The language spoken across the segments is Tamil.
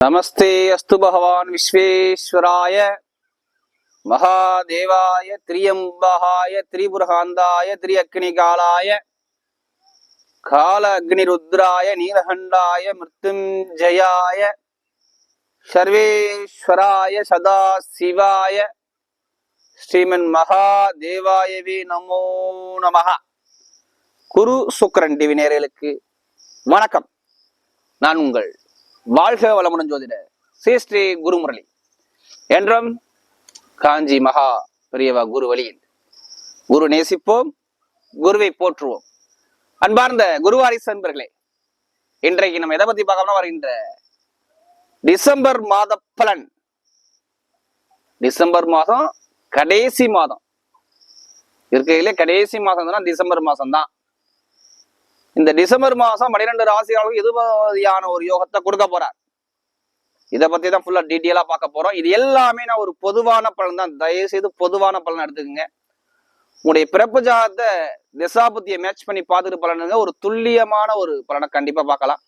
नमस्ते अस्तु भगवान् विश्वेश्वराय महादेवाय त्रियम्बहाय त्रिबुरहान्दाय त्रियग्निकालाय काल अग्निरुद्राय नीलकण्डाय मृत्युञ्जयाय सर्वेश्वराय सदाशिवाय ஸ்ரீமன் நமோ நமஹ குரு சுக்கரன் டிவி நேயர்களுக்கு வணக்கம் நான் உங்கள் வாழ்க வளமுடன் ஜோதிட. ஸ்ரீ ஸ்ரீ குருமுரளி. என்றும் காஞ்சி மகா பெரியவா குரு வழியில் குரு நேசிப்போம் குருவை போற்றுவோம். அன்பார்ந்த குருவாரிசு அன்பர்களே இன்றைக்கு நம்ம எதை பத்தி பார்க்கணும்னா வருகின்ற டிசம்பர் மாத பலன். டிசம்பர் மாதம் கடைசி மாதம். இருக்கையிலே கடைசி மாதம் தான் டிசம்பர் மாதம் தான் இந்த டிசம்பர் மாதம் பன்னிரெண்டு ராசிகளுக்கு எது ஒரு யோகத்தை கொடுக்க போறார். இதை பத்தி தான் ஃபுல்லா டீட்டெயிலா பார்க்க போறோம். இது எல்லாமே நான் ஒரு பொதுவான பலன் தான். தயவு செய்து பொதுவான பலன் எடுத்துக்கோங்க. உங்களுடைய பிறப்பு ஜாதத்தை திசாபுத்தியை மேட்ச் பண்ணி பார்த்துட்டு பலனுங்க. ஒரு துல்லியமான ஒரு பலனை கண்டிப்பா பார்க்கலாம்.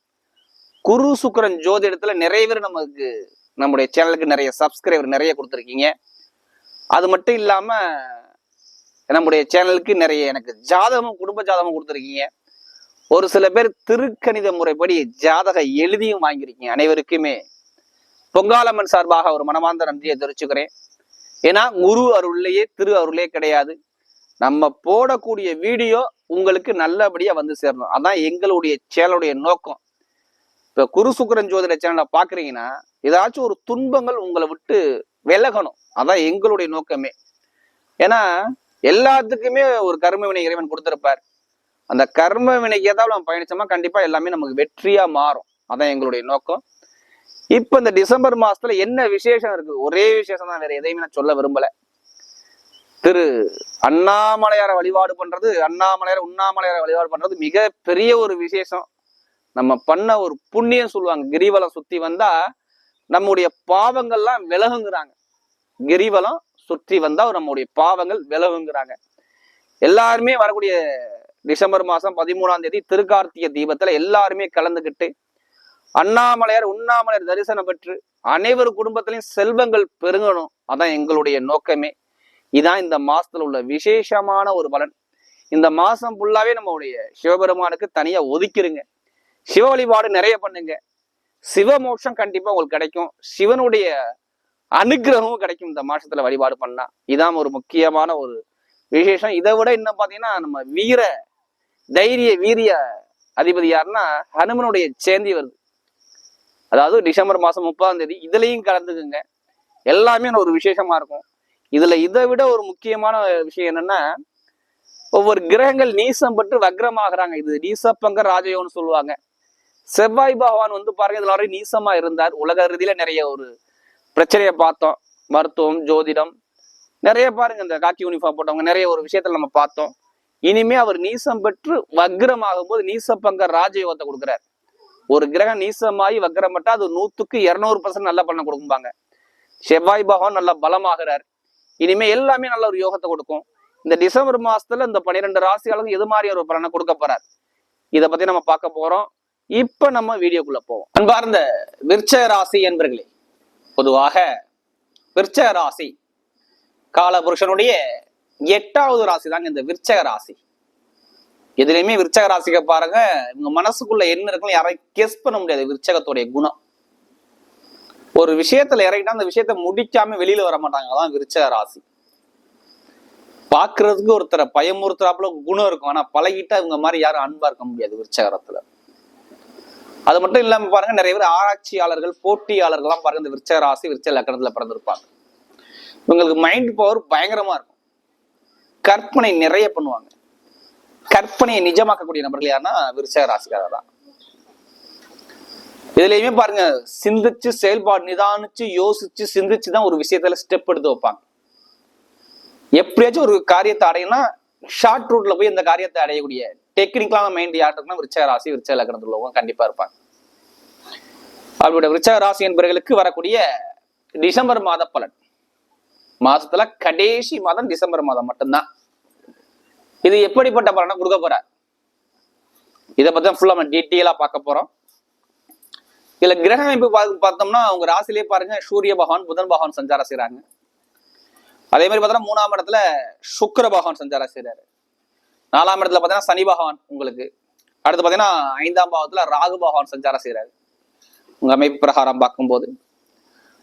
குரு சுக்கரன் ஜோதிடத்துல நிறைய பேர் நமக்கு நம்முடைய சேனலுக்கு நிறைய சப்ஸ்கிரைபர் நிறைய கொடுத்துருக்கீங்க. அது மட்டும் இல்லாம நம்முடைய சேனலுக்கு நிறைய எனக்கு ஜாதகமும் குடும்ப ஜாதகமும் கொடுத்துருக்கீங்க. ஒரு சில பேர் திருக்கணித முறைப்படி ஜாதக எழுதியும் வாங்கியிருக்கீங்க அனைவருக்குமே. பொங்காலம்மன் சார்பாக ஒரு மனமார்ந்த நன்றியை தெரிவிச்சுக்கிறேன். ஏன்னா குரு அருள்லையே திரு அருளே கிடையாது. நம்ம போடக்கூடிய வீடியோ உங்களுக்கு நல்லபடியா வந்து சேரணும். அதான் எங்களுடைய சேனலுடைய நோக்கம். இப்ப குரு சுக்கரன் ஜோதிட சேனலை பாக்குறீங்கன்னா ஏதாச்சும் ஒரு துன்பங்கள் உங்களை விட்டு விலகணும். அதான் எங்களுடைய நோக்கமே. ஏன்னா எல்லாத்துக்குமே ஒரு கருமவினை இறைவன் கொடுத்திருப்பார். அந்த கர்ம வினைக்கு ஏதாவது நம்ம பயணிச்சோம்னா கண்டிப்பா எல்லாமே நமக்கு வெற்றியா மாறும். அதான் எங்களுடைய நோக்கம். இப்ப இந்த டிசம்பர் மாசத்துல என்ன விசேஷம் இருக்கு ஒரே விசேஷம் தான் வேற எதையுமே நான் சொல்ல விரும்பல. திரு அண்ணாமலையார வழிபாடு பண்றது அண்ணாமலையார உண்ணாமலையார வழிபாடு பண்றது மிக பெரிய ஒரு விசேஷம். நம்ம பண்ண ஒரு புண்ணியம் சொல்லுவாங்க. கிரிவலம் சுத்தி வந்தா நம்முடைய பாவங்கள்லாம் விலகுங்கிறாங்க. கிரிவலம் சுற்றி வந்தா நம்முடைய பாவங்கள் விலகுங்கிறாங்க. எல்லாருமே வரக்கூடிய டிசம்பர் மாதம் பதிமூணாம் தேதி திருக்கார்த்திகை தீபத்துல எல்லாருமே கலந்துக்கிட்டு அண்ணாமலையார் உண்ணாமலையார் தரிசனம் பெற்று அனைவர் குடும்பத்திலையும் செல்வங்கள் பெருங்கணும் அதான் எங்களுடைய நோக்கமே. இதான் இந்த மாசத்துல உள்ள விசேஷமான ஒரு பலன். இந்த மாசம் ஃபுல்லாவே நம்மளுடைய சிவபெருமானுக்கு தனியா ஒதுக்கிருங்க. சிவ வழிபாடு நிறைய பண்ணுங்க. சிவமோட்சம் கண்டிப்பா உங்களுக்கு கிடைக்கும். சிவனுடைய அனுகிரகமும் கிடைக்கும் இந்த மாசத்துல வழிபாடு பண்ணா. இதான் ஒரு முக்கியமான ஒரு விசேஷம். இதை விட இன்னும் பாத்தீங்கன்னா நம்ம வீர தைரிய வீரிய அதிபதி யாருன்னா ஹனுமனுடைய சேந்தி வருது. அதாவது டிசம்பர் மாதம் முப்பதாம் தேதி இதுலயும் கலந்துக்குங்க. எல்லாமே ஒரு விசேஷமா இருக்கும். இதுல இதை விட ஒரு முக்கியமான விஷயம் என்னன்னா ஒவ்வொரு கிரகங்கள் நீசம் பட்டு வக்ரமாகறாங்க. இது நீசப்பங்க ராஜயோகம்னு சொல்லுவாங்க. செவ்வாய் பகவான் வந்து பாருங்க இதில் வரை நீசமா இருந்தார். உலக ரீதியில நிறைய ஒரு பிரச்சனையை பார்த்தோம். மருத்துவம் ஜோதிடம் நிறைய பாருங்க இந்த காக்கி யூனிஃபார்ம் போட்டவங்க நிறைய ஒரு விஷயத்தில் நம்ம பார்த்தோம். இனிமே அவர் நீசம் பெற்று வக்ரமாகும் போது நீசப்பங்கர் ராஜயோகத்தை கொடுக்குறாரு. ஒரு கிரகம் நீசமாயி வக்ரப்பட்டா அது நூத்துக்கு இருநூறு பர்சன்ட் நல்ல பண்ண கொடுக்கும்பாங்க. செவ்வாய் பகவான் நல்ல பலமாகிறார். இனிமே எல்லாமே நல்ல ஒரு யோகத்தை கொடுக்கும். இந்த டிசம்பர் மாசத்துல இந்த பன்னிரெண்டு ராசியாளர்கள் எது மாதிரி ஒரு பலனை கொடுக்க போறார்? இதை பத்தி நம்ம பார்க்க போறோம். இப்ப நம்ம வீடியோக்குள்ள போவோம். அன்பார்ந்த விருச்ச ராசி என்பர்களே பொதுவாக விருச்சக ராசி காலபுருஷனுடைய எட்டாவது ராசி தாங்க இந்த விருச்சக ராசி. எதுலையுமே விருச்சக ராசிக்க பாருங்க இவங்க மனசுக்குள்ள என்ன இருக்குன்னு யாரையும் கெஸ் பண்ண முடியாது விருச்சகத்துடைய குணம். ஒரு விஷயத்துல இறங்கிட்டா அந்த விஷயத்த முடிக்காம வெளியில வர மாட்டாங்க அதான் விருச்சக ராசி. பாக்குறதுக்கு ஒருத்தரை பயமுறுத்துறாப்புல குணம் இருக்கும் ஆனா பழகிட்டா இவங்க மாதிரி யாரும் அன்பா இருக்க முடியாது விருச்சகரத்துல. அது மட்டும் இல்லாம பாருங்க நிறைய பேர் ஆராய்ச்சியாளர்கள் போட்டியாளர்கள்லாம் பாருங்க இந்த விருச்சக ராசி விருச்ச லக்கணத்துல பிறந்திருப்பாங்க. இவங்களுக்கு மைண்ட் பவர் பயங்கரமா இருக்கும். கற்பனை நிறைய பண்ணுவாங்க. கற்பனையை நிஜமாக்கக்கூடிய நபர்கள் யாருன்னா விருச்சக ராசிக்காரர் தான். இதுலயுமே பாருங்க சிந்திச்சு செயல்பாடு நிதானிச்சு யோசிச்சு சிந்திச்சு தான் ஒரு விஷயத்துல ஸ்டெப் எடுத்து வைப்பாங்க. எப்படியாச்சும் ஒரு காரியத்தை அடையினா ஷார்ட் ரூட்ல போய் இந்த காரியத்தை அடையக்கூடிய டெக்னிக்கலான மைண்ட் யார் விருச்சக ராசி விருச்சக லக்னத்தில் உள்ளவங்க கண்டிப்பா இருப்பாங்க. அவருடைய விருச்சக ராசி என்பவர்களுக்கு வரக்கூடிய டிசம்பர் மாத பலன். மாசத்துல கடைசி மாதம் டிசம்பர் மாதம் மட்டும்தான். இது எப்படிப்பட்ட பலனை கொடுக்க போறார்? இதை பத்தி ஃபுல்லா நம்ம டீட்டெயிலா பார்க்க போறோம். இதுல கிரக அமைப்பு பார்த்தோம்னா அவங்க ராசிலே பாருங்க சூரிய பகவான் புதன் பகவான் சஞ்சாரம் செய்யறாங்க அதே மாதிரி பார்த்தோம்னா மூணாம் இடத்துல சுக்கர பகவான் சஞ்சாரம் செய்யறாரு நாலாம் இடத்துல பார்த்தீங்கன்னா சனி பகவான் உங்களுக்கு. அடுத்து பார்த்தீங்கன்னா ஐந்தாம் பாவத்துல ராகு பகவான் சஞ்சாரம் செய்யறாரு உங்க அமைப்பு பிரகாரம் பார்க்கும்போது.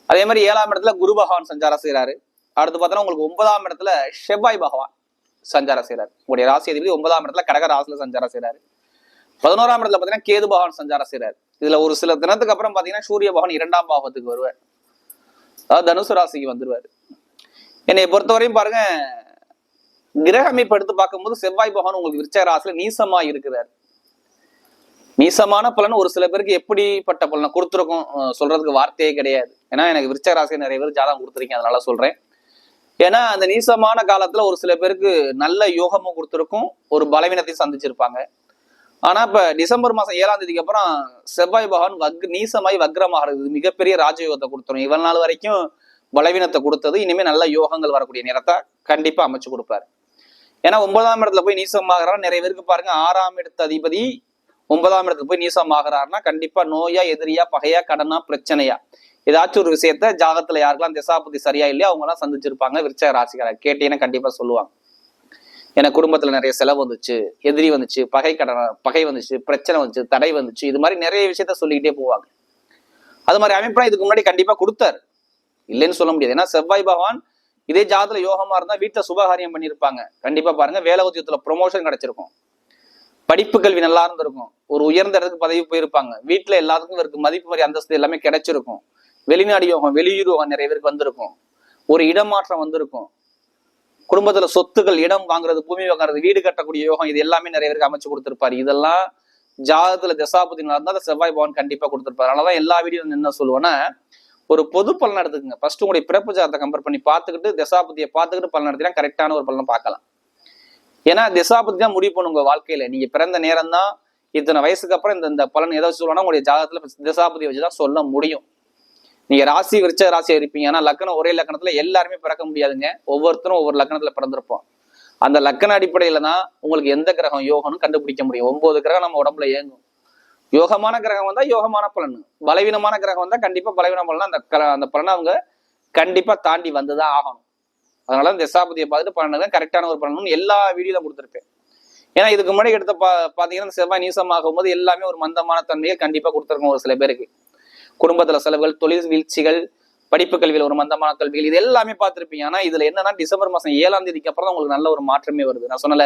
அதே மாதிரி ஏழாம் இடத்துல குரு பகவான் சஞ்சாரம் செய்யறாரு அடுத்து பார்த்தோன்னா உங்களுக்கு ஒன்பதாம் இடத்துல செவ்வாய் பகவான் சஞ்சாரம் செய்கிறார் உங்களுடைய ராசி அதிபதி ஒன்பதாம் இடத்துல கடக ராசியில் சஞ்சாரம் செய்றாரு. பதினோராம் இடத்துல பார்த்தீங்கன்னா கேது பகவான் சஞ்சாரம் செய்கிறார் இதுல ஒரு சில தினத்துக்கு அப்புறம் பார்த்தீங்கன்னா சூரிய பகவான் இரண்டாம் பாவத்துக்கு வருவார். அதாவது தனுசு ராசிக்கு வந்துடுவார் என்னை பொறுத்தவரையும் பாருங்க கிரக அமைப்பு எடுத்து பார்க்கும்போது செவ்வாய் பகவான் உங்களுக்கு விருச்சக ராசியில நீசமா இருக்கிறார். நீசமான பலன் ஒரு சில பேருக்கு எப்படிப்பட்ட பலனை கொடுத்துருக்கும் சொல்றதுக்கு வார்த்தையே கிடையாது. ஏன்னா எனக்கு விருச்சக ராசியை நிறைய பேர் ஜாதகம் கொடுத்துருக்கீங்க அதனால சொல்றேன். ஏன்னா அந்த நீசமான காலத்துல ஒரு சில பேருக்கு நல்ல யோகமும் கொடுத்துருக்கும் ஒரு பலவீனத்தையும் சந்திச்சிருப்பாங்க. ஆனா இப்ப டிசம்பர் மாசம் ஏழாம் தேதிக்கு அப்புறம் செவ்வாய் பகவான் வக் நீசமாய் வக்ரமாகிறது. இது மிகப்பெரிய ராஜயோகத்தை கொடுத்துரும். இவ்வளவு நாள் வரைக்கும் பலவீனத்தை கொடுத்தது. இனிமே நல்ல யோகங்கள் வரக்கூடிய நேரத்தை கண்டிப்பா அமைச்சு கொடுப்பாரு. ஏன்னா ஒன்பதாம் இடத்துல போய் நீசமாகறாரு. நிறைய பேருக்கு பாருங்க ஆறாம் இடத்து அதிபதி ஒன்பதாம் இடத்துல போய் நீசமாகறாருன்னா கண்டிப்பா நோயா எதிரியா பகையா கடனா பிரச்சனையா? ஏதாச்சும் ஒரு விஷயத்த ஜாகத்துல யாருக்கெல்லாம் திசாபதி சரியா இல்லையா அவங்க எல்லாம் சந்திச்சிருப்பாங்க. விருச்சக ராசிக்காரர் கேட்டீங்கன்னா கண்டிப்பா சொல்லுவாங்க. எனக்கு குடும்பத்துல நிறைய செலவு வந்துச்சு எதிரி வந்துச்சு பகை கடன் பகை வந்துச்சு பிரச்சனை வந்துச்சு தடை வந்துச்சு இது மாதிரி நிறைய விஷயத்த சொல்லிக்கிட்டே போவாங்க. அது மாதிரி அமைப்பெல்லாம் இதுக்கு முன்னாடி கண்டிப்பா கொடுத்தாரு. இல்லைன்னு சொல்ல முடியாது. ஏன்னா செவ்வாய் பகவான் இதே ஜாதத்துல யோகமா இருந்தா வீட்டுல சுபகாரியம் பண்ணியிருப்பாங்க. கண்டிப்பா பாருங்க வேலை உத்தியத்துல ப்ரொமோஷன் கிடைச்சிருக்கும். படிப்பு கல்வி நல்லா இருந்திருக்கும். ஒரு உயர்ந்த இடத்துக்கு பதவி போயிருப்பாங்க. வீட்டுல எல்லாத்துக்கும் இவருக்கு மதிப்பு மாதிரி அந்தஸ்து எல்லாமே கிடைச்சிருக்கும். வெளிநாடு யோகம் வெளியூர் யோகம் நிறைய பேருக்கு வந்திருக்கும். ஒரு இடமாற்றம் வந்திருக்கும். குடும்பத்துல சொத்துக்கள் இடம் வாங்குறது பூமி வாங்குறது வீடு கட்டக்கூடிய யோகம் இது எல்லாமே நிறைய பேருக்கு அமைச்சு கொடுத்துருப்பாரு. இதெல்லாம் ஜாதகத்துல தசாபதி நடந்தா அந்த செவ்வாய் பவன் கண்டிப்பா கொடுத்துருப்பாரு. அதனாலதான் எல்லா வீடியோ என்ன சொல்லுவேன்னா ஒரு பொது பலன் எடுத்துக்கங்க ஃபர்ஸ்ட் உங்களுடைய பிறப்பு ஜாதகத்தை கம்பேர் பண்ணி பார்த்துக்கிட்டு தசாபதியை பார்த்துக்கிட்டு பலன் எடுத்தீங்கன்னா கரெக்டான ஒரு பலனை பார்க்கலாம். ஏன்னா திசாபதி தான் முடிவு பண்ணும் உங்க வாழ்க்கையில. நீங்க பிறந்த நேரம் தான் இத்தனை வயசுக்கு அப்புறம் இந்த இந்த பலன் ஏதாவது சொல்லணும்னா உங்களுடைய ஜாதகத்துல திசாபதி வச்சுதான் சொல்ல முடியும். நீங்க ராசி விருச்ச ராசியா இருப்பீங்க. ஆனா லக்கணம் ஒரே லக்கணத்துல எல்லாருமே பிறக்க முடியாதுங்க. ஒவ்வொருத்தரும் ஒவ்வொரு லக்கணத்துல பிறந்திருப்போம். அந்த லக்கண அடிப்படையில தான் உங்களுக்கு எந்த கிரகம் யோகம்னு கண்டுபிடிக்க முடியும். ஒன்பது கிரகம் நம்ம உடம்புல இயங்கும். யோகமான கிரகம் வந்தா யோகமான பலன். பலவீனமான கிரகம் வந்தா கண்டிப்பா பலவீன பலன். அந்த அந்த பலனை அவங்க கண்டிப்பா தாண்டி வந்துதான் ஆகணும். அதனால தசாபதியை பார்த்துட்டு பலனுக்கு கரெக்டான ஒரு பலனும் எல்லா வீடியோல கொடுத்துருப்பேன். ஏன்னா இதுக்கு முன்னாடி எடுத்த பா பாத்தீங்கன்னா செவ்வாய் நீசமாகும் போது எல்லாமே ஒரு மந்தமான தன்மையை கண்டிப்பா கொடுத்துருக்கோம் ஒரு சில பேருக்கு. குடும்பத்துல செலவுகள் தொழில் வீழ்ச்சிகள் படிப்பு கல்வியில் ஒரு மந்தமான கல்விகள் இது எல்லாமே பார்த்துருப்பீங்க. ஆனா இதுல என்னன்னா டிசம்பர் மாசம் ஏழாம் தேதிக்கு அப்புறம் தான் உங்களுக்கு நல்ல ஒரு மாற்றமே வருது. நான் சொன்னல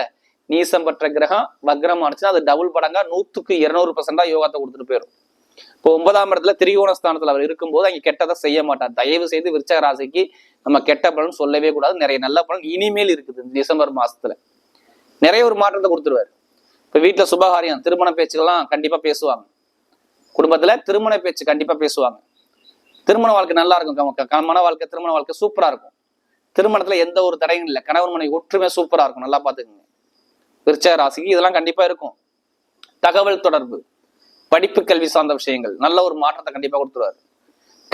நீசம் பெற்ற கிரகம் வக்ரம் ஆனிச்சுன்னா அது டபுள் படங்கா நூத்துக்கு இருநூறு பர்சன்டா யோகாத்தை கொடுத்துட்டு போயிடும். இப்போ ஒன்பதாம் இடத்துல திரிகோண ஸ்தானத்துல அவர் இருக்கும்போது அங்க கெட்டதை செய்ய மாட்டார். தயவு செய்து விருச்சக ராசிக்கு நம்ம கெட்ட பலன் சொல்லவே கூடாது. நிறைய நல்ல பலன் இனிமேல் இருக்குது இந்த டிசம்பர் மாசத்துல. நிறைய ஒரு மாற்றத்தை கொடுத்துருவாரு. இப்ப வீட்டுல சுபகாரியம் திருமண பேச்சுக்கெல்லாம் கண்டிப்பா பேசுவாங்க. குடும்பத்துல திருமண பேச்சு கண்டிப்பா பேசுவாங்க. திருமண வாழ்க்கை நல்லா இருக்கும். க- மன வாழ்க்கை திருமண வாழ்க்கை சூப்பரா இருக்கும். திருமணத்துல எந்த ஒரு தடையும் இல்லை. கணவன் மனைவி ஒற்றுமை சூப்பரா இருக்கும். நல்லா பாத்துக்கோங்க. விருச்சக ராசிக்கு இதெல்லாம் கண்டிப்பா இருக்கும். தகவல் தொடர்பு படிப்பு கல்வி சார்ந்த விஷயங்கள் நல்ல ஒரு மாற்றத்தை கண்டிப்பா கொடுத்துருவாரு.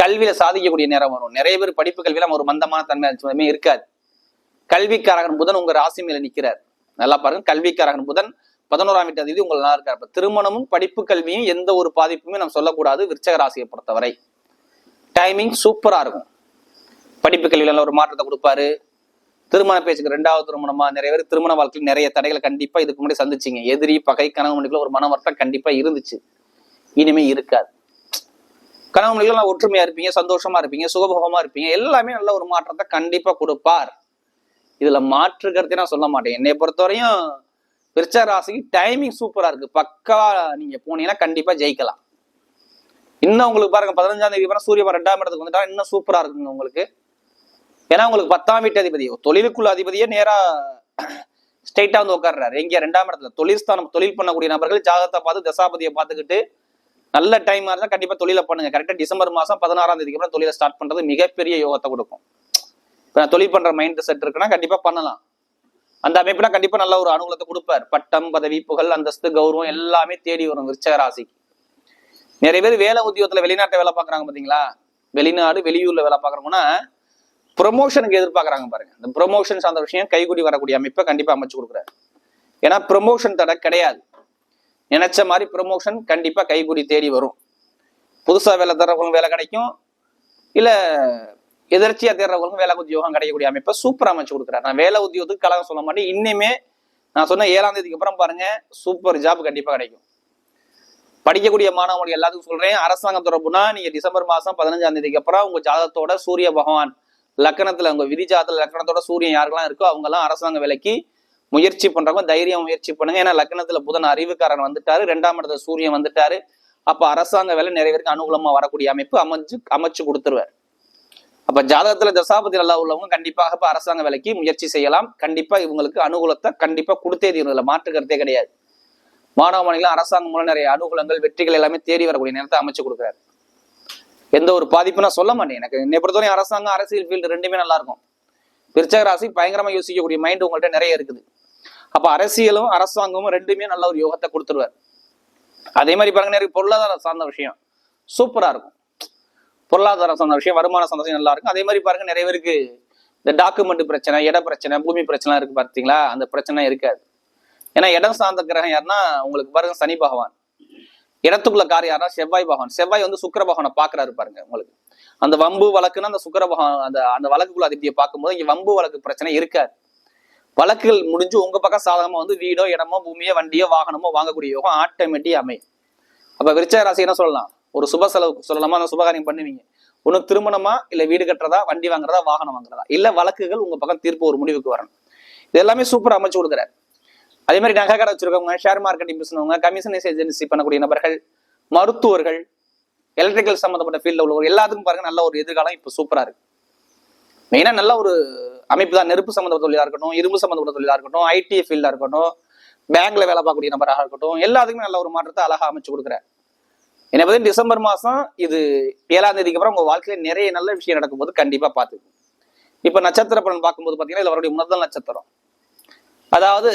கல்வியில சாதிக்கக்கூடிய நேரம் வரும். நிறைய பேர் படிப்பு கல்வியில ஒரு மந்தமான தன்மை இருக்காது. கல்விக்காரகன் புதன் உங்க ராசி மேல நிக்கிறார். நல்லா பாருங்க. கல்விக்காரகன் புதன் பதினோராம் வீட்டு அதிபதி நல்லா இருக்கார். அப்ப திருமணமும் படிப்பு கல்வியும் எந்த ஒரு பாதிப்புமே நம்ம சொல்லக்கூடாது விருச்சக ராசியை பொறுத்தவரை. டைமிங் சூப்பரா இருக்கும். படிப்பு கல்வியில நல்ல ஒரு மாற்றத்தை கொடுப்பாரு. திருமண பேச்சுக்கு ரெண்டாவது திருமணமா நிறைய பேர் திருமண வாழ்க்கையில் நிறைய தடைகளை கண்டிப்பா இதுக்கு முன்னாடி சந்திச்சிங்க. எதிரி பகை கனவு மணிக்குள்ள ஒரு மன வருத்தம் கண்டிப்பா இருந்துச்சு. இனிமே இருக்காது. கனவு மணிக்குள்ள ஒற்றுமையா இருப்பீங்க சந்தோஷமா இருப்பீங்க சுகபோகமா இருப்பீங்க. எல்லாமே நல்ல ஒரு மாற்றத்தை கண்டிப்பா கொடுப்பார். இதுல மாற்று கருத்தை நான் சொல்ல மாட்டேன். என்னை பொறுத்தவரையும் விருச்ச ராசிக்கு டைமிங் சூப்பரா இருக்கு. பக்கா நீங்க போனீங்கன்னா கண்டிப்பா ஜெயிக்கலாம். இன்னும் உங்களுக்கு பாருங்க பதினஞ்சாம் தேதி அப்புறம் சூரியன் ரெண்டாம் இடத்துக்கு வந்துட்டா இன்னும் சூப்பரா இருக்குங்க உங்களுக்கு. ஏன்னா உங்களுக்கு பத்தாம் வீட்டு அதிபதி தொழிலுக்குள்ள அதிபதியே நேரா ஸ்ட்ரைட்டா வந்து உட்கார்றாரு. எங்க ரெண்டாம் இடத்துல. தொழில் ஸ்தானம் தொழில் பண்ணக்கூடிய நபர்கள் ஜாகத்தை பார்த்து தசாபதியை பார்த்துக்கிட்டு நல்ல டைமா இருந்தா கண்டிப்பா தொழிலை பண்ணுங்க. கரெக்டா டிசம்பர் மாசம் பதினாறாம் தேதிக்கு அப்புறம் தொழிலை ஸ்டார்ட் பண்றது மிகப்பெரிய யோகத்தை கொடுக்கும். இப்ப நான் தொழில் பண்ற மைண்ட் செட் இருக்குன்னா கண்டிப்பா பண்ணலாம். அந்த அமைப்புனா கண்டிப்பா நல்ல ஒரு அனுகூலத்தை கொடுப்பார். பட்டம் பதவி புகழ் அந்தஸ்து கௌரவம் எல்லாமே தேடி வரும் விருச்சக ராசிக்கு. நிறைய பேர் வேலை உத்தியோகத்துல வெளிநாட்டை வேலை பாக்குறாங்க பாத்தீங்களா? வெளிநாடு வெளியூர்ல வேலை பார்க்கறவங்கன்னா ப்ரொமோஷனுக்கு எதிர்பார்க்கறாங்க பாருங்க. இந்த ப்ரொமோஷன் சார்ந்த விஷயம் கைகூடி வரக்கூடிய அமைப்பை கண்டிப்பா அமைச்சு கொடுக்குறாரு. ஏன்னா ப்ரொமோஷன் தடை கிடையாது. நினைச்ச மாதிரி ப்ரொமோஷன் கண்டிப்பா கைகூடி தேடி வரும். புதுசா வேலை தர்றவங்களும் வேலை கிடைக்கும். இல்ல எதிர்ச்சியா தேர்றவங்களுக்கும் வேலை உத்தியோகம் கிடைக்கக்கூடிய அமைப்பை சூப்பரா அமைச்சு கொடுக்குறாரு. நான் வேலை உத்தியோகத்துக்கு கலகம் சொல்ல மாட்டேன். இன்னுமே நான் சொன்ன ஏழாம் தேதிக்கு அப்புறம் பாருங்க சூப்பர் ஜாப் கண்டிப்பா கிடைக்கும். படிக்கக்கூடிய மாணவர்கள் எல்லாத்துக்கும் சொல்றேன் அரசாங்கம் தொடர்புனா நீங்க டிசம்பர் மாசம் பதினஞ்சாம் தேதிக்கு அப்புறம் உங்க ஜாதகத்தோட சூரிய பகவான் லக்கணத்துல உங்க விதி ஜாதத்துல லக்கணத்தோட சூரியன் யாருக்கெல்லாம் இருக்கோ அவங்க எல்லாம் அரசாங்க விலைக்கு முயற்சி பண்றவங்க தைரியம் முயற்சி பண்ணுங்க. ஏன்னா லக்கணத்துல புதன் அறிவுக்காரன் வந்துட்டாரு ரெண்டாம் இடத்துல சூரியன் வந்துட்டாரு. அப்ப அரசாங்க வேலை நிறைய பேருக்கு அனுகூலமா வரக்கூடிய அமைப்பு அமைச்சு அமைச்சு கொடுத்துருவார். அப்ப ஜாதகத்துல தசாபதி நல்லா உள்ளவங்க கண்டிப்பாக இப்ப அரசாங்க வேலைக்கு முயற்சி செய்யலாம். கண்டிப்பா இவங்களுக்கு அனுகூலத்தை கண்டிப்பா கொடுத்தே தீரும் இதுல மாற்று கருத்தே கிடையாது. மாணவ மாணவிகளும் அரசாங்கம் மூலம் நிறைய அனுகூலங்கள் வெற்றிகள் எல்லாமே தேடி வரக்கூடிய நேரத்தை அமைச்சு கொடுக்குறாரு. எந்த ஒரு பாதிப்பும் நான் சொல்ல மாட்டேன். எனக்கு என்னை பொறுத்தவரை அரசாங்கம் அரசியல் ஃபீல்டு ரெண்டுமே நல்லா இருக்கும். விருச்சக ராசி பயங்கரமா யோசிக்கக்கூடிய மைண்ட் உங்கள்கிட்ட நிறைய இருக்குது. அப்ப அரசியலும் அரசாங்கமும் ரெண்டுமே நல்ல ஒரு யோகத்தை கொடுத்துருவார். அதே மாதிரி பாருங்க நிறைய பொருளாதாரம் சார்ந்த விஷயம். சூப்பரா இருக்கும். பொருளாதார சார்ந்த விஷயம் வருமான சந்தோஷம் நல்லா இருக்கும். அதே மாதிரி பாருங்க நிறைய பேருக்கு இந்த டாக்குமெண்ட் பிரச்சனை இட பிரச்சனை பூமி பிரச்சனை இருக்கு பார்த்தீங்களா? அந்த பிரச்சனை இருக்காது. ஏன்னா இடம் சார்ந்த கிரகம் யாருன்னா உங்களுக்கு பாருங்க சனி பகவான். இடத்துக்குள்ள கார் யாருன்னா செவ்வாய் பகவான். செவ்வாய் வந்து சுக்கர பகவானை பாக்குறாரு பாருங்க உங்களுக்கு. அந்த வம்பு வழக்குன்னா அந்த சுக்கர பகவான் அந்த அந்த வழக்குக்குள்ள அதிபதியை பார்க்கும்போது இங்க வம்பு வழக்கு பிரச்சனை இருக்காது. வழக்குகள் முடிஞ்சு உங்க பக்கம் சாதகமா வந்து வீடோ இடமோ பூமியோ வண்டியோ வாகனமோ வாங்கக்கூடிய யோகம் ஆட்டோமேட்டிக் அமையும். அப்ப விருச்ச ராசி என்ன சொல்லலாம்? ஒரு சுப செலவு சொல்லலாமா? அந்த சுபகாரியம் பண்ணுவீங்க. ஒண்ணு திருமணமா? இல்ல வீடு கட்டுறதா? வண்டி வாங்குறதா? வாகனம் வாங்குறதா? இல்ல வழக்குகள் உங்க பக்கம் தீர்ப்பு ஒரு முடிவுக்கு வரணும். இது எல்லாமே சூப்பரா அமைச்சு கொடுக்குறாரு. அதே மாதிரி நகை கடை வச்சிருக்கவங்க ஷேர் மார்க்கெட்டிங் பிசினவங்க கமிஷனைஸ் ஏஜென்சி பண்ணக்கூடிய நபர்கள் மருத்துவர்கள் எலக்ட்ரிக்கல் சம்மந்தப்பட்ட ஃபீல்டில் உள்ளவங்க எல்லாத்துக்கும் பாருங்க நல்ல ஒரு எதிர்காலம் இப்போ சூப்பரா இருக்கு. மெயினா நல்ல ஒரு அமைப்பு தான். நெருப்பு சம்மந்தப்பட்ட தொழிலா இருக்கட்டும் இரும்பு சம்மந்தப்பட்ட தொழிலா இருக்கட்டும் ஐடி ஃபீல்டா இருக்கட்டும் பேங்க்ல வேலை பார்க்கக்கூடிய நபராக இருக்கட்டும் எல்லாத்துக்குமே நல்ல ஒரு மாற்றத்தை அழகா அமைச்சு கொடுக்குறாரு. என்னை பத்தி டிசம்பர் மாசம் இது ஏழாம் தேதிக்கு அப்புறம் உங்க வாழ்க்கையில நிறைய நல்ல விஷயம் நடக்கும்போது கண்டிப்பா பார்த்துக்கும் இப்ப நட்சத்திர பலன் பார்க்கும்போது பாத்தீங்கன்னா இது வரக்கூடிய முதல் நட்சத்திரம். அதாவது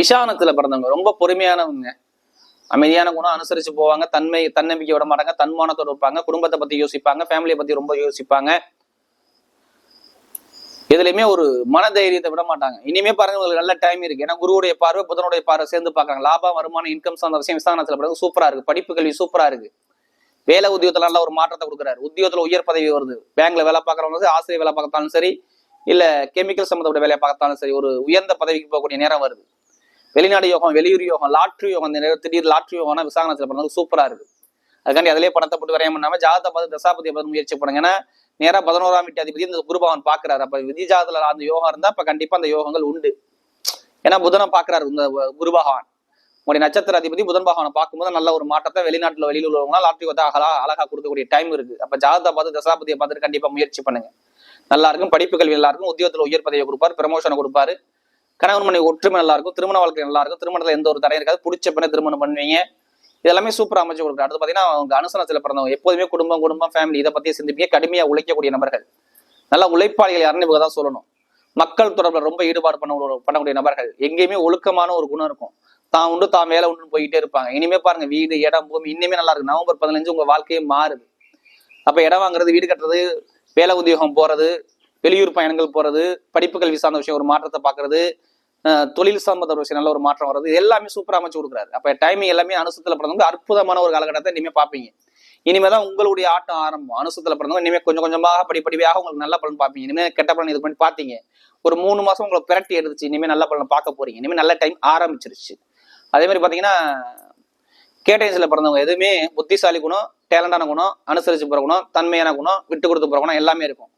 விசானத்தில் பிறந்தவங்க ரொம்ப பொறுமையானவங்க. அமைதியான குணம் அனுசரிச்சு போவாங்க தன்மை தன்னம்பிக்கை விட மாட்டாங்க தன்மானத்தோட இருப்பாங்க குடும்பத்தை பத்தி யோசிப்பாங்க ஃபேமிலியை பத்தி ரொம்ப யோசிப்பாங்க. எதுலையுமே ஒரு மன தைரியத்தை விட மாட்டாங்க. இனிமே பாருங்க உங்களுக்கு நல்ல டைம் இருக்கு. ஏன்னா குருவுடைய பார்வை புதனுடைய பார்வை சேர்ந்து பார்க்குறாங்க. லாபம் வருமான இன்கம் சார்ந்த விஷயம் விசாரணத்துல பிறகு சூப்பரா இருக்கு. படிப்பு கல்வி சூப்பரா இருக்கு. வேலை உத்தியோகத்துல நல்ல ஒரு மாற்றத்தை கொடுக்குறாரு. உத்தியோகத்துல உயர் பதவி வருது. பேங்க்ல வேலை பார்க்கறவங்க சரி, ஆசிரியர் வேலை பார்த்தாலும் சரி இல்ல கெமிக்கல் சம்மந்தப்பட்ட வேலையை பார்த்தாலும் சரி ஒரு உயர்ந்த பதவிக்கு போகக்கூடிய நேரம் வருது. வெளிநாடு யோகம் வெளியூர் யோகம் லாட்ரி யோகம் இந்த நேரம் திடீர் லாட்ரி யோகம்னா விசாரணத்தில் பிறந்தது சூப்பரா இருக்கு. அதுக்காண்டி அதிலே பணத்தை போட்டு வரைய பண்ணாம ஜாதத்தை பார்த்து தசாபதி பார்த்து முயற்சி பண்ணுங்க ஏன்னா நேராக பதினோராம் வீட்டு அதிபதி இந்த குருபவன் பாக்குறாரு அப்ப விதி ஜாதத்துல அந்த யோகம் இருந்தா அப்ப கண்டிப்பா அந்த யோகங்கள் உண்டு. ஏன்னா புதனை பாக்குறாரு இந்த குரு பகவான். உங்களுடைய நட்சத்திர அதிபதி புதன் பகவானை பார்க்கும்போது நல்ல ஒரு மாற்றத்தை வெளிநாட்டுல வெளியில் உள்ளவங்க லாட்ரி கொத்தா அழகா அழகா கொடுக்கக்கூடிய டைம் இருக்கு. அப்ப ஜாதகத்தை பார்த்து தசாபதியை பார்த்துட்டு கண்டிப்பா முயற்சி பண்ணுங்க. நல்லா இருக்கும். படிப்பு கல்வி நல்லா இருக்கும். உத்தியோகத்துல உயர் பதவியை கொடுப்பாரு ப்ரமோஷனை கொடுப்பாரு. கணவன் மனைவி ஒற்றுமை நல்லா இருக்கும். திருமண வாழ்க்கை நல்லா இருக்கும். திருமணத்துல எந்த ஒரு தடையும் இருக்காது. பிடிச்ச பெண்ணை திருமணம் பண்ணுவீங்க. இதெல்லாமே சூப்பர் அமைச்சு கொடுக்குறாரு அடுத்து பார்த்தீங்கன்னா அவங்க அனுசனத்தில் பிறந்தவங்க எப்போதுமே குடும்பம் குடும்பம் ஃபேமிலி இதை பத்தி சிந்திப்பீங்க. கடுமையாக உழைக்கக்கூடிய நபர்கள். நல்ல உழைப்பாளிகள் யாருன்னு இவங்க தான் சொல்லணும். மக்கள் தொடர்புல ரொம்ப ஈடுபாடு பண்ண பண்ணக்கூடிய நபர்கள். எங்கேயுமே ஒழுக்கமான ஒரு குணம் இருக்கும். தான் உண்டு தான் வேலை உண்டு போயிட்டே இருப்பாங்க. இனிமே பாருங்க வீடு இடம் பூமி இன்னுமே நல்லா இருக்கு. நவம்பர் பதினஞ்சு உங்க வாழ்க்கையே மாறுது. அப்ப இடம் வாங்குறது வீடு கட்டுறது வேலை உத்தியோகம் போறது வெளியூர் பயணங்கள் போறது படிப்பு கல்வி சார்ந்த விஷயம் ஒரு மாற்றத்தை பாக்குறது தொழில் சம்பந்த ஒரு விஷயம் நல்ல ஒரு மாற்றம் வருது எல்லாமே சூப்பராக அமைச்சு கொடுக்குறாரு. அப்போ டைமிங் எல்லாமே அனுசத்தில் பிறந்தவங்க அற்புதமான ஒரு காலகட்டத்தை இனிமேல் பார்ப்பீங்க. இனிமேல் தான் உங்களுடைய ஆட்டம் ஆரம்பம். அனுசத்தில் பிறந்தவங்க இனிமேல் கொஞ்சம் கொஞ்சமாக படிப்படியாக உங்களுக்கு நல்ல பலன் பார்ப்பீங்க. இனிமேல் கெட்ட பலன் இது பண்ணி பார்த்தீங்க. ஒரு மூணு மாதம் உங்களை பிரட்டி எடுத்துச்சு இனிமேல் நல்ல பலன் பார்க்க போறீங்க. இனிமேல் நல்ல டைம் ஆரம்பிச்சிருச்சு. அதே மாதிரி பார்த்தீங்கன்னா கேட்டேஜில் பிறந்தவங்க எதுவுமே புத்திசாலி குணம் டேலண்டான குணம் அனுசரிச்சு போகிற குணம் தன்மையான குணம் விட்டு கொடுத்து போகிற குணம் எல்லாமே இருக்கும்.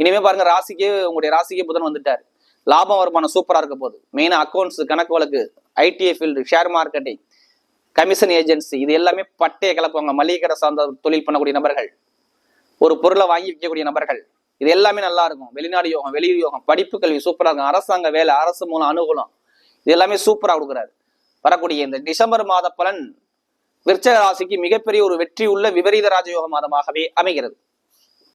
இனிமேல் பாருங்க ராசிக்கே உங்களுடைய ராசிக்கே புதன் வந்துட்டார். லாபம் வருமானம் சூப்பராக இருக்க போகுது. மெயினாக அக்கௌண்ட்ஸ் கணக்கு வழக்கு ITI field share marketing commission agency இது எல்லாமே பட்டையை கலப்புவாங்க மளிகை கடை சார்ந்த தொழில் பண்ணக்கூடிய நபர்கள். ஒரு பொருளை வாங்கி விற்கக்கூடிய நபர்கள். இது எல்லாமே நல்லா இருக்கும். வெளிநாடு யோகம் வெளியூர் யோகம் படிப்பு கல்வி சூப்பராக இருக்கும். அரசாங்க வேலை அரசு மூலம் அனுகூலம். இது எல்லாமே சூப்பராக கொடுக்குறாரு. வரக்கூடிய இந்த டிசம்பர் மாத பலன் விருச்சக ராசிக்கு மிகப்பெரிய ஒரு வெற்றி உள்ள விபரீத ராஜயோக மாதமாகவே அமைகிறது.